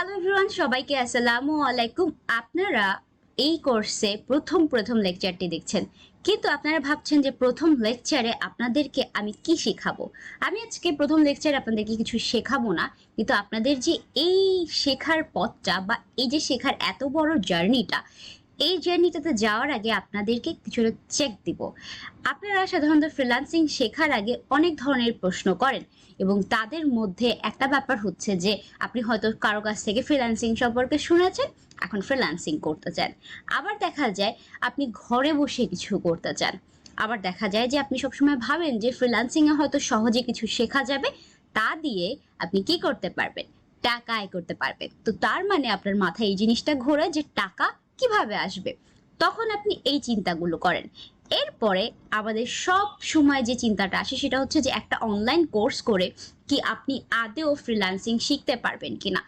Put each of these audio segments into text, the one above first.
Hello everyone সবাইকে আসসালামু আলাইকুম। আপনারা এই কোর্সে প্রথম প্রথম লেকচারটি দেখছেন। কিন্তু আপনারা ভাবছেন যে প্রথম লেকচারে আপনাদেরকে আমি কি শেখাবো? আমি আজকে প্রথম লেকচারে আপনাদেরকে কিছু শেখাবো না। কিন্তু আপনাদের যে এই শেখার পথটা বা এই যে শেখার এত বড় জার্নিটা এই জার্নিটাতে যাওয়ার আগে আপনাদেরকে কিছুটা চেক দিব। আপনারা সাধারণত ফ্রিল্যান্সিং শেখার আগে অনেক ধরনের প্রশ্ন করেন এবং তাদের মধ্যে একটা ব্যাপার হচ্ছে যে, আপনি হয়তো কারও কাছ থেকে ফ্রিল্যান্সিং সম্পর্কে শুনেছেন, এখন ফ্রিল্যান্সিং করতে চান। আবার দেখা যায় আপনি ঘরে বসে কিছু করতে চান। আবার দেখা যায় যে আপনি সবসময় ভাবেন যে ফ্রিল্যান্সিংয়ে হয়তো সহজে কিছু শেখা যাবে, তা দিয়ে আপনি কি করতে পারবেন? টাকা আয় করতে পারবেন। তো তার মানে আপনার মাথায় এই জিনিসটা ঘোরে যে টাকা কীভাবে আসবে? তখন আপনি এই চিন্তাগুলো করেন। এরপরে আমাদের সব সময় যে চিন্তাটা আসে সেটা হচ্ছে যে একটা অনলাইন কোর্স করে কি আপনি আদেও ফ্রিল্যান্সিং শিখতে পারবেন কিনা।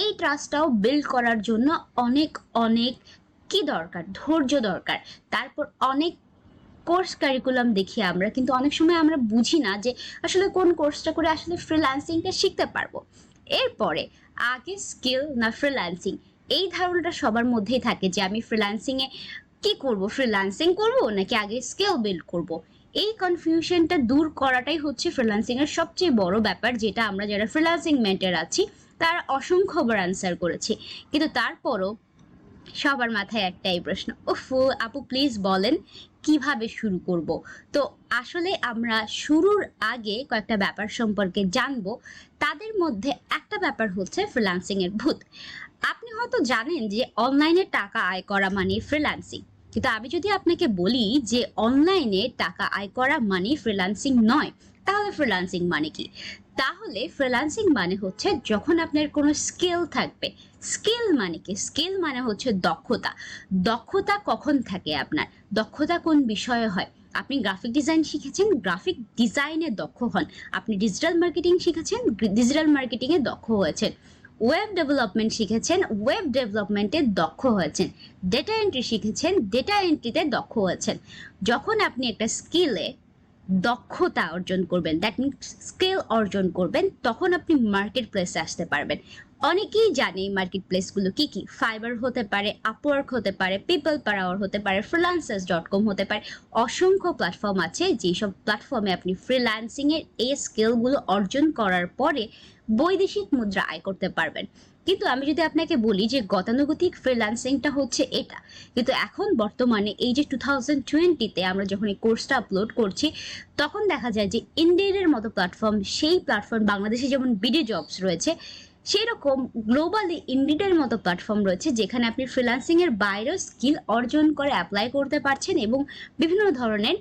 এই ট্রাস্টটাও বিল্ড করার জন্য অনেক অনেক কি দরকার? ধৈর্য দরকার। তারপর অনেক কোর্স কারিকুলাম দেখি আমরা, কিন্তু অনেক সময় আমরা বুঝি না যে আসলে কোন কোর্সটা করে আসলে ফ্রিল্যান্সিংটা শিখতে পারব। এরপরে আগে স্কিল না ফ্রিল্যান্সিং এই ধারণাটা সবার মধ্যেই থাকে যে আমি ফ্রিল্যান্সিংয়ে কি করব? ফ্রিল্যান্সিং করব নাকি আগে স্কিল বিল্ড করব? এই কনফিউশনটা দূর করাটাই হচ্ছে ফ্রিল্যান্সিং এর সবচেয়ে বড় ব্যাপার, যেটা আমরা যারা ফ্রিল্যান্সিং মেন্টার আছি, তার অসংখ্যবার আনসার করেছি। কিন্তু তারপরও সবার মাথায় একটাই প্রশ্ন, উফ, আপু প্লিজ বলেন, কীভাবে শুরু করব? তো আসলে আমরা শুরুর আগে কয়েকটা ব্যাপার সম্পর্কে জানব। তাদের মধ্যে একটা ব্যাপার হচ্ছে ফ্রিল্যান্সিং এর ভূত। আপনি হয়তো জানেন যে অনলাইনে টাকা আয় করা মানে ফ্রিল্যান্সিং কিন্তু আমি যদি আপনাকে বলি যে অনলাইনে টাকা আয় করা মানে ফ্রিল্যান্সিং নয়, তাহলে ফ্রিল্যান্সিং মানে কি? তাহলে ফ্রিল্যান্সিং মানে হচ্ছে যখন আপনার কোনো স্কিল থাকবে। স্কিল মানে কি? স্কিল মানে হচ্ছে দক্ষতা। দক্ষতা কখন থাকে আপনার? দক্ষতা কোন বিষয়ে হয়? আপনি গ্রাফিক ডিজাইন শিখেছেন? গ্রাফিক ডিজাইনে দক্ষ হন। আপনি ডিজিটাল মার্কেটিং শিখেছেন? ডিজিটাল মার্কেটিংয়ে দক্ষ হয়েছেন। ওয়েব ডেভেলপমেন্ট শিখেছেন ওয়েব ডেভেলপমেন্টে দক্ষ হয়েছেন। ডেটা এন্ট্রি শিখেছেন ডেটা এন্ট্রিতে দক্ষ হয়েছেন। যখন আপনি একটা স্কিলে দক্ষতা অর্জন করবেন দ্যাট মিনস স্কিল অর্জন করবেন, তখন আপনি মার্কেট প্লেসে আসতে পারবেন। অনেকেই জানে মার্কেট প্লেসগুলো কি কি? ফাইবার হতে পারে আপওয়ার্ক হতে পারে পিপল পাওয়ার হতে পারে ফ্রিলান্সার্স ডট কম হতে পারে, অসংখ্য প্ল্যাটফর্ম আছে যেসব প্ল্যাটফর্মে আপনি ফ্রিল্যান্সিংয়ের এই স্কিলগুলো অর্জন করার পরে বৈদেশিক মুদ্রা আয় করতে পারবেন। কিন্তু আমি যদি আপনাকে বলি যে গতানুগতিক ফ্রিল্যান্সিংটা হচ্ছে এটা, কিন্তু এখন বর্তমানে এই যে টু থাউজেন্ড টোয়েন্টিতে আমরা যখন এই কোর্সটা আপলোড করছি, তখন দেখা যায় যে ইন্ডিয়ানের মতো প্ল্যাটফর্ম সেই প্ল্যাটফর্ম বাংলাদেশে যেমন বিডি জবস রয়েছে সেই রকম গ্লোবালি ইন্ডিডের মতো প্ল্যাটফর্ম রয়েছে যেখানে আপনি ফ্রিল্যান্সিং এর বাইরেও স্কিল অর্জন করে অ্যাপ্লাই করতে পারছেন এবং বিভিন্ন ধরনের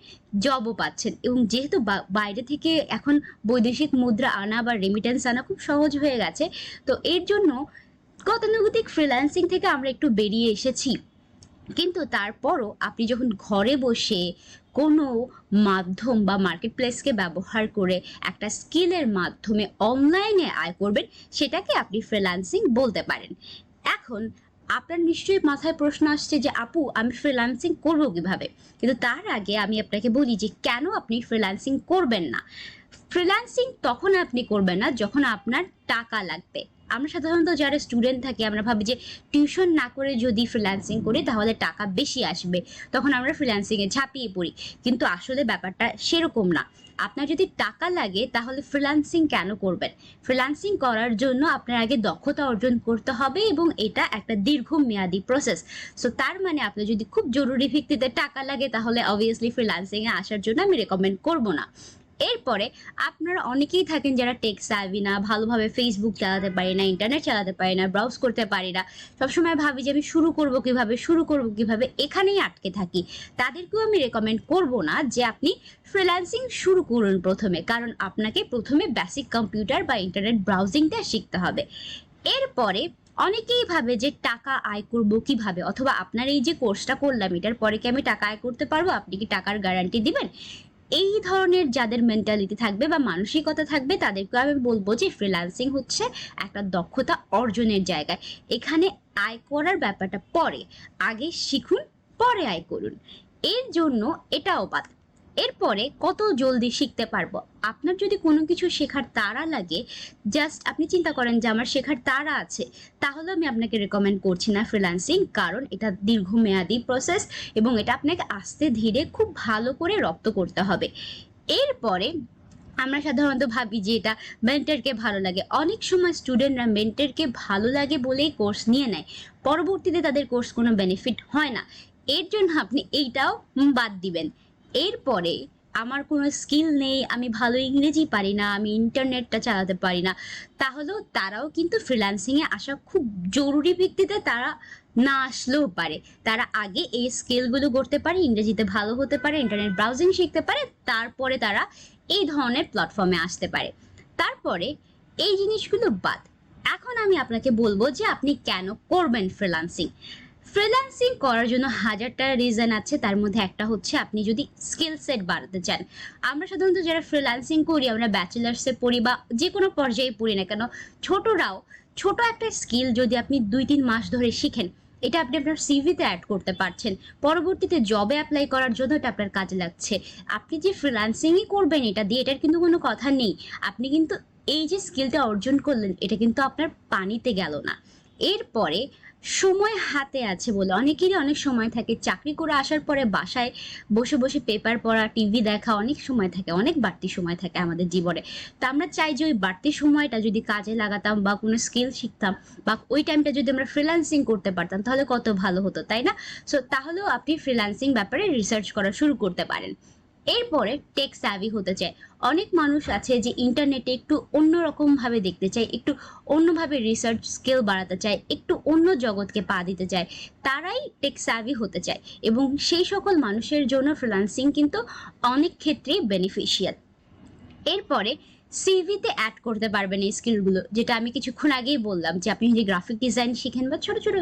জবও পাচ্ছেন। এবং যেহেতু বাইরে থেকে এখন বৈদেশিক মুদ্রা আনা বা রেমিটেন্স আনা খুব সহজ হয়ে গেছে, তো এর জন্য গতানুগতিক ফ্রিল্যান্সিং থেকে আমরা একটু বেরিয়ে এসেছি। কিন্তু তারপরও আপনি যখন ঘরে বসে কোনো মাধ্যম বা মার্কেট প্লেসকে ব্যবহার করে একটা স্কিলের মাধ্যমে অনলাইনে আয় করবেন, সেটাকে আপনি ফ্রিল্যান্সিং বলতে পারেন। এখন আপনার নিশ্চয়ই মাথায় প্রশ্ন আসছে যে, আপু, আমি ফ্রিল্যান্সিং করব কীভাবে? কিন্তু তার আগে আমি আপনাকে বলি যে, কেন আপনি ফ্রিল্যান্সিং করবেন না? ফ্রিল্যান্সিং তখন আপনি করবেন না যখন আপনার টাকা লাগবে। আমরা সাধারণত যারা স্টুডেন্ট থাকি, আমরা ভাবি যে টিউশন না করে যদি ফ্রিল্যান্সিং করি তাহলে টাকা বেশি আসবে। তখন আমরা ফ্রিল্যান্সিংয়ে ঝাঁপিয়ে পড়ি। কিন্তু আসলে ব্যাপারটা সেরকম না। আপনার যদি টাকা লাগে তাহলে ফ্রিল্যান্সিং কেন করবেন? ফ্রিল্যান্সিং করার জন্য আপনার আগে দক্ষতা অর্জন করতে হবে এবং এটা একটা দীর্ঘমেয়াদী প্রসেস সো তার মানে আপনার যদি খুব জরুরি ভিত্তিতে টাকা লাগে তাহলে অবভিয়াসলি ফ্রিল্যান্সিংয়ে আসার জন্য আমি রেকমেন্ড করব না। এরপরে আপনারা অনেকেই থাকেন যারা টেক সার্ভি না, ভালোভাবে ফেসবুক চালাতে পারি না ইন্টারনেট চালাতে পারি না ব্রাউজ করতে পারি না। সবসময় ভাবি যে আমি শুরু করব কীভাবে, শুরু করব কীভাবে, এখানেই আটকে থাকি। তাদেরকেও আমি রেকমেন্ড করব না যে আপনি ফ্রিল্যান্সিং শুরু করুন প্রথমে, কারণ আপনাকে প্রথমে বেসিক কম্পিউটার বা ইন্টারনেট ব্রাউজিংটা শিখতে হবে। এরপরে অনেকেই ভাবে যে টাকা আয় করব কীভাবে, অথবা আপনার এই যে কোর্সটা করলাম, এটার পরে কি আমি টাকা আয় করতে পারব? আপনি কি টাকার গ্যারান্টি দিবেন? এই ধরনের যাদের মেন্টালিটি থাকবে বা মানসিকতা থাকবে, তাদেরকে আমি বলব যে ফ্রিল্যান্সিং হচ্ছে একটা দক্ষতা অর্জনের জায়গায় এখানে আয় করার ব্যাপারটা পরে, আগে শিখুন, পরে আয় করুন। এর জন্য এটাও বাদ। এরপরে কত জলদি শিখতে পারব? আপনার যদি কোনো কিছু শেখার তাড়া লাগে জাস্ট আপনি চিন্তা করেন যে আমার শেখার তাড়া আছে তাহলে আমি আপনাকে রেকমেন্ড করছি না ফ্রিল্যান্সিং কারণ এটা দীর্ঘমেয়াদী প্রসেস এবং এটা আপনাকে আস্তে ধীরে খুব ভালো করে রপ্ত করতে হবে। এরপরে আমরা সাধারণত ভাবি যে এটা মেন্টারকে ভালো লাগে। অনেক সময় স্টুডেন্টরা মেন্টারকে ভালো লাগে বলেই কোর্স নিয়ে নেয়। পরবর্তীতে তাদের কোর্স কোনো বেনিফিট হয় না। এর জন্য আপনি এইটাও বাদ দিবেন। এরপরে আমার কোনো স্কিল নেই, আমি ভালো ইংরেজি পারি না, আমি ইন্টারনেটটা চালাতে পারি না, তাহলেও তারাও কিন্তু ফ্রিল্যান্সিংয়ে আসা খুব জরুরি ভিত্তিতে তারা না আসলেও পারে। তারা আগে এই স্কিলগুলো করতে পারে, ইংরেজিতে ভালো হতে পারে, ইন্টারনেট ব্রাউজিং শিখতে পারে, তারপরে তারা এই ধরনের প্ল্যাটফর্মে আসতে পারে। তারপরে এই জিনিসগুলো বাদ, এখন আমি আপনাকে বলব যে আপনি কেন করবেন ফ্রিল্যান্সিং ফ্রিল্যান্সিং করার জন্য হাজারটা রিজন আছে। তার মধ্যে একটা হচ্ছে আপনি যদি স্কিল সেট বাড়াতে চান। আমরা সাধারণত যারা ফ্রিল্যান্সিং করি, আমরা ব্যাচেলার্সে পড়ি বা যে কোনো পর্যায়ে পড়ি না কেন, ছোটরাও ছোট একটা স্কিল যদি আপনি দুই তিন মাস ধরে শিখেন, এটা আপনি আপনার সিভিতে অ্যাড করতে পারছেন। পরবর্তীতে জবে অ্যাপ্লাই করার জন্য এটা আপনার কাজে লাগছে। আপনি যে ফ্রিল্যান্সিংই করবেন, এটা দিয়ে এটার কিন্তু কোনো কথা নেই। আপনি কিন্তু এই যে স্কিলটা অর্জন করলেন, এটা কিন্তু আপনার পানিতে গেল না। এরপরে সময় হাতে আছে বলে। অনেকেরই অনেক সময় থাকে। চাকরি করে আসার পরে বাসায় বসে বসে পেপার পড়া টিভি দেখা অনেক সময় থাকে। অনেক বাড়তি সময় থাকে আমাদের জীবনে। তা আমরা চাই যে ওই বাড়তি সময়টা যদি কাজে লাগাতাম বা কোনো স্কিল শিখতাম বা ওই টাইমটা যদি আমরা ফ্রিল্যান্সিং করতে পারতাম, তাহলে কত ভালো হতো, তাই না? সো তাহলেও আপনি ফ্রিল্যান্সিং ব্যাপারে রিসার্চ করা শুরু করতে পারেন। এরপরে টেক স্যাভি হতে চায়। অনেক মানুষ আছে যে ইন্টারনেটে একটু অন্যরকমভাবে দেখতে চায়, একটু অন্যভাবে রিসার্চ স্কিল বাড়াতে চায়, একটু অন্য জগৎকে পা দিতে চায়, তারাই টেক স্যাভি হতে চায় এবং সেই সকল মানুষের জন্য ফ্রিল্যান্সিং কিন্তু অনেক ক্ষেত্রেই বেনিফিশিয়াল এরপরে সিভিতে অ্যাড করতে পারবেন এই স্কিলগুলো যেটা আমি কিছুক্ষণ আগেই বললাম যে আপনি যদি গ্রাফিক ডিজাইন শিখেন বা ছোট ছোট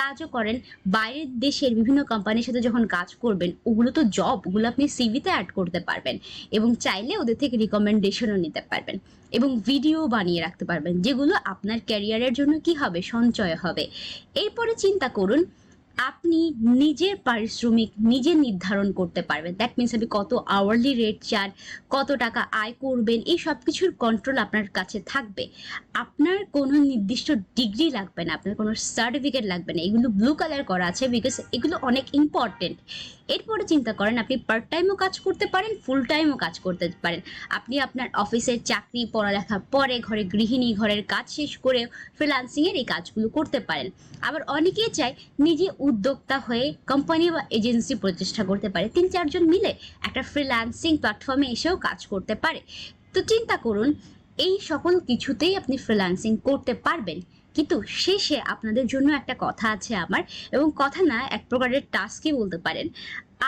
কাজও করেন, বাইরের দেশের বিভিন্ন কোম্পানির সাথে যখন কাজ করবেন, ওগুলো তো জব ওগুলো আপনি সিভিতে অ্যাড করতে পারবেন এবং চাইলে ওদের থেকে রিকমেন্ডেশনও নিতে পারবেন এবং ভিডিও বানিয়ে রাখতে পারবেন, যেগুলো আপনার ক্যারিয়ারের জন্য কি হবে, সঞ্চয় হবে। এরপরে চিন্তা করুন আপনি নিজের পারিশ্রমিক নিজে নির্ধারণ করতে পারবেন। দ্যাট মিনস আপনি কত আওয়ারলি রেট চান, কত টাকা আয় করবেন, এই সব কিছুর কন্ট্রোল আপনার কাছে থাকবে। আপনার কোনো নির্দিষ্ট ডিগ্রি লাগবে না, আপনার কোনো সার্টিফিকেট লাগবে না। এগুলো ব্লু কালার করা আছে বিকজ এগুলো অনেক ইম্পর্টেন্ট এরপরে চিন্তা করেন, আপনি পার্ট টাইমও কাজ করতে পারেন ফুল টাইমও কাজ করতে পারেন। আপনি আপনার অফিসের চাকরি, পড়ালেখা পরে ঘরে গৃহিণী, ঘরের কাজ শেষ করে ফ্রিলান্সিংয়ের এই কাজগুলো করতে পারেন। আবার অনেকেই চায় নিজে উদ্যোক্তা হয়ে কোম্পানি বা এজেন্সি প্রতিষ্ঠা করতে পারে। তিন চারজন মিলে একটা ফ্রিল্যান্সিং প্ল্যাটফর্মে এসেও কাজ করতে পারে। তো চিন্তা করুন, এই সকল কিছুতেই আপনি ফ্রিল্যান্সিং করতে পারবেন। কিন্তু শেষে আপনাদের জন্য একটা কথা আছে আমার, এবং কথা না, এক প্রকারের টাস্কই বলতে পারেন।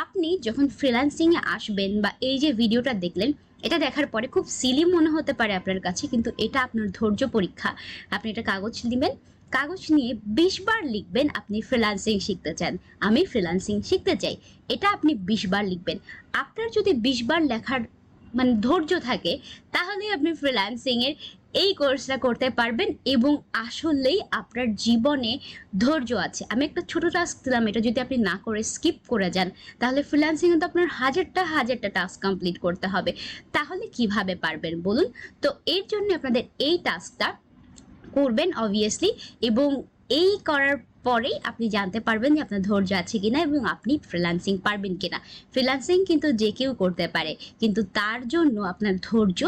আপনি যখন ফ্রিল্যান্সিংয়ে আসবেন বা এই যে ভিডিওটা দেখলেন, এটা দেখার পরে খুব সিলি মনে হতে পারে আপনার কাছে, কিন্তু এটা আপনার ধৈর্য পরীক্ষা। আপনি এটা কাগজ দিবেন কাগজ নিয়ে বিশ বার লিখবেন আপনি ফ্রিল্যান্সিং শিখতে চান। আমি ফ্রিল্যান্সিং শিখতে চাই। এটা আপনি বিশ বার লিখবেন। আপনার যদি বিশ বার লেখার মানে ধৈর্য থাকে, তাহলে আপনি ফ্রিল্যান্সিং এর এই কোর্সটা করতে পারবেন এবং আসলেই আপনার জীবনে ধৈর্য আছে। আমি একটা ছোট টাস্ক দিলাম, এটা যদি আপনি না করে স্কিপ করে যান, তাহলে ফ্রিল্যান্সিং তো আপনার হাজারটা হাজারটা টাস্ক কমপ্লিট করতে হবে। তাহলে কীভাবে পারবেন বলুন? তো এর জন্য আপনাদের এই টাস্কটা করবেন অবভিয়াসলি এবং এই করার পরেই আপনি জানতে পারবেন যে আপনার ধৈর্য আছে কিনা এবং আপনি ফ্রিল্যান্সিং পারবেন কিনা। ফ্রিল্যান্সিং কিন্তু যে কেউ করতে পারে, কিন্তু তার জন্য আপনার ধৈর্য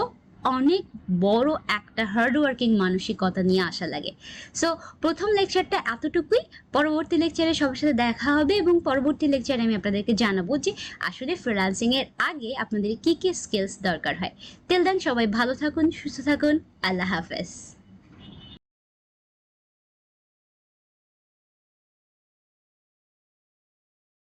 অনেক বড় একটা হার্ডওয়ার্কিং মানসিকতা নিয়ে আসা লাগে। সো প্রথম লেকচারটা এতটুকুই। পরবর্তী লেকচারে সবার সাথে দেখা হবে এবং পরবর্তী লেকচারে আমি আপনাদেরকে জানাব যে আসলে ফ্রিল্যান্সিং এর আগে আপনাদের কি কী স্কিলস দরকার হয়। তেল দেন সবাই ভালো থাকুন, সুস্থ থাকুন। আল্লাহ হাফেজ।